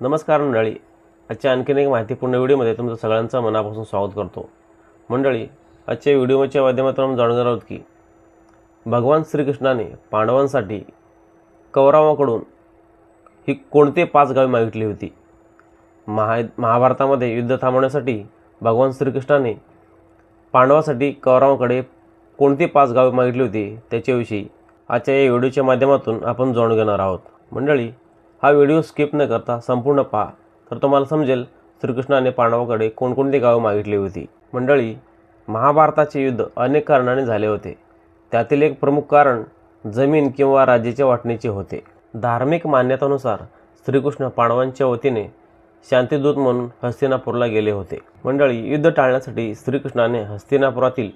नमस्कार मंडळी. आजच्या आणखीन एक माहितीपूर्ण व्हिडिओमध्ये तुमचं सगळ्यांचं मनापासून स्वागत करतो. मंडळी आजच्या व्हिडिओच्या माध्यमातून आपण जाणून आहोत की भगवान श्रीकृष्णाने पांडवांसाठी कौरवाकडून ही कोणते पाच गावे मागितली होती? महा महाभारतामध्ये युद्ध थांबवण्यासाठी भगवान श्रीकृष्णाने पांडवासाठी कौरवाकडे कोणती पाच गावे मागितली होती? त्याच्याविषयी आजच्या या व्हिडिओच्या माध्यमातून आपण जाणून घेणार आहोत. मंडळी हा व्हिडिओ स्किप न करता संपूर्ण पहा. तर तुम्हाला समजेल श्रीकृष्णाने पांडवाकडे कोणकोणती गावं मागितली होती. मंडळी महाभारताचे युद्ध अनेक कारणाने झाले होते. त्यातील एक प्रमुख कारण जमीन किंवा राज्याच्या वाटणीचे होते. धार्मिक मान्यतानुसार श्रीकृष्ण पांडवांच्या वतीने शांतीदूत म्हणून हस्तिनापूरला गेले होते. मंडळी युद्ध टाळण्यासाठी श्रीकृष्णाने हस्तिनापुरातील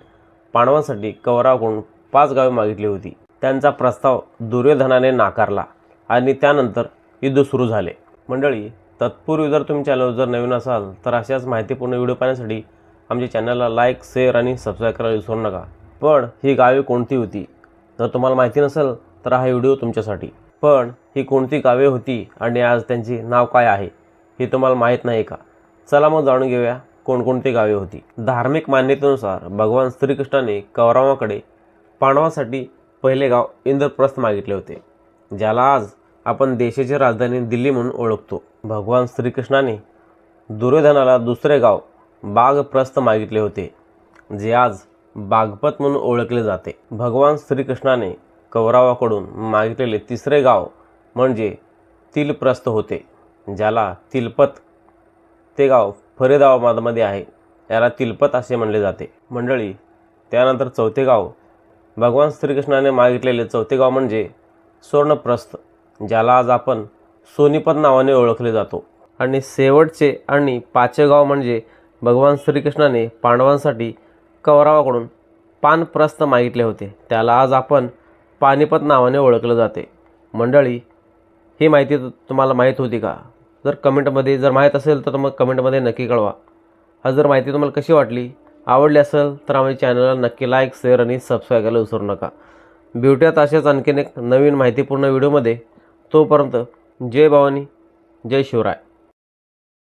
पांडवांसाठी कौरावकडून पाच गावे मागितली होती. त्यांचा प्रस्ताव दुर्योधनाने नाकारला आणि त्यानंतर युद्ध सुरू झाले. मंडळी तत्पूर्वी जर तुम्ही चॅनल जर नवीन असाल तर अशाच माहितीपूर्ण व्हिडिओ पाहण्यासाठी आमच्या चॅनलला लाईक शेअर आणि सबस्क्राईब करायला विसरू नका. पण ही गावे कोणती होती? जर तुम्हाला माहिती नसेल तर हा व्हिडिओ तुमच्यासाठी. पण ही कोणती गावे होती आणि आज त्यांची नाव काय आहे हे तुम्हाला माहीत नाही का? चला मग जाणून घेऊया कोणकोणती गावे होती. धार्मिक मान्यतेनुसार भगवान श्रीकृष्णाने कौरवाकडे पांडवांसाठी पहिले गाव इंद्रप्रस्थ मागितले होते ज्याला आज आपण देशाची राजधानी दिल्ली म्हणून ओळखतो. भगवान श्रीकृष्णाने दुर्योधनाला दुसरे गाव बागप्रस्थ मागितले होते जे आज बागपत म्हणून ओळखले जाते. भगवान श्रीकृष्णाने कौरवाकडून मागितलेले तिसरे गाव म्हणजे तिलप्रस्थ होते ज्याला तिलपत. ते गाव फरीदाबादमध्ये आहे याला तिलपत असे म्हणले जाते. मंडळी त्यानंतर चौथे गाव. भगवान श्रीकृष्णाने मागितलेले चौथे गाव म्हणजे स्वर्णप्रस्थ. ज्याला आज आपण सोनीपत नावाने ओळखले जातो. आणि शेवटचे आणि पाचेगाव म्हणजे भगवान श्रीकृष्णाने पांडवांसाठी कौरवाकडून पानप्रस्थ मागितले होते. त्याला आज आपण पानिपत नावाने ओळखलं जाते. मंडळी ही माहिती तुम्हाला माहीत होती का? जर कमेंटमध्ये जर माहीत असेल तर मग कमेंटमध्ये नक्की कळवा. हा जर माहिती तुम्हाला कशी वाटली आवडली असेल तर आम्ही चॅनलला नक्की लाईक शेअर आणि सबस्क्राईब करायला विसरू नका. ब्युट्यात असेच आणखीन एक नवीन माहितीपूर्ण व्हिडिओमध्ये. तोपर्यंत जय भवानी जय शिवराय.